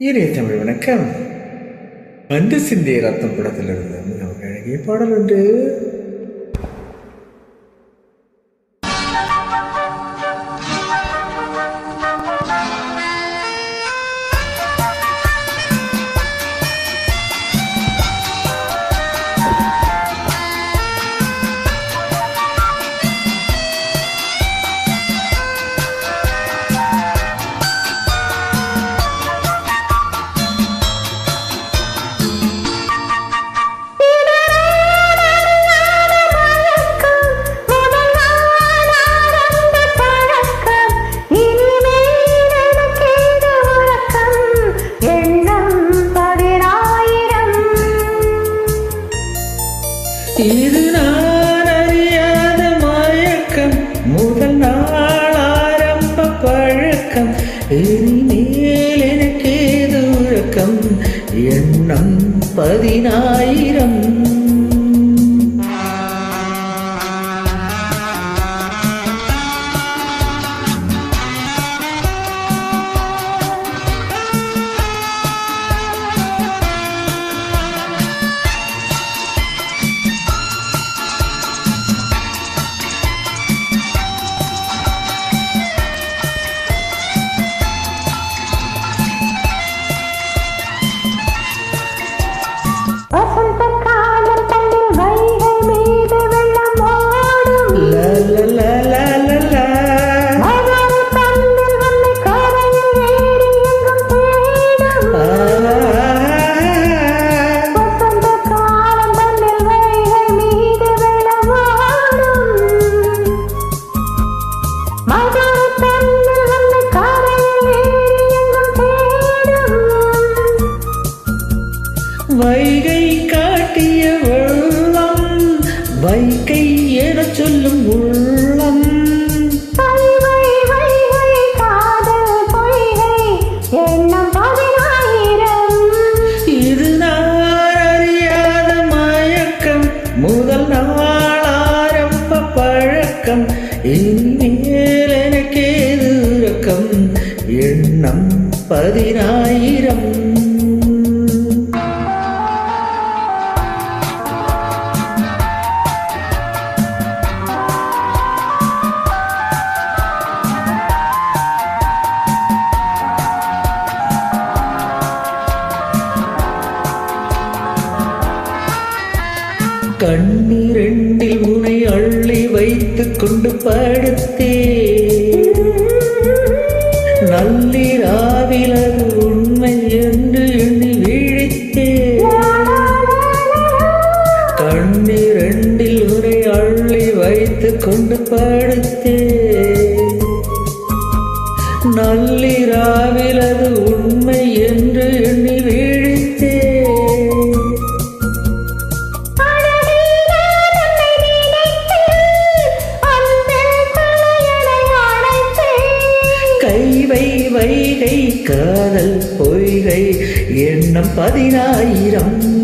இனிய தமிழ் வணக்கம். வந்து சிந்திய ரத்தம் படத்திலிருந்து மிக அழகிய பாடல் உண்டு இது நான் அறியாத மயக்கம். முதல் நாள் ஆரம்ப பழக்கம். எரிமேல் எனக்கு ஏது எண்ணம் பதினாயிரம். வைகை என சொல்லும் உள்ளம். இது நான் அறியாத மயக்கம் முதல் நாள் ஆரம்ப பழக்கம். இனிமேல் எனக்கேது உறக்கம் எண்ணம் பதினாயிரம். கண்ணீரெண்டில் உனை அள்ளி வைத்துக் கொண்டு படுத்தே நள்ளிராவில் அது உண்மை என்று எண்ணி விழித்தே கண்ணீரெண்டில் உனை அள்ளி வைத்துக் கொண்டு படுத்தே நள்ளிராவில் அது உண்மை காதல் பொய்கை எண்ணம் பதினாயிரம்.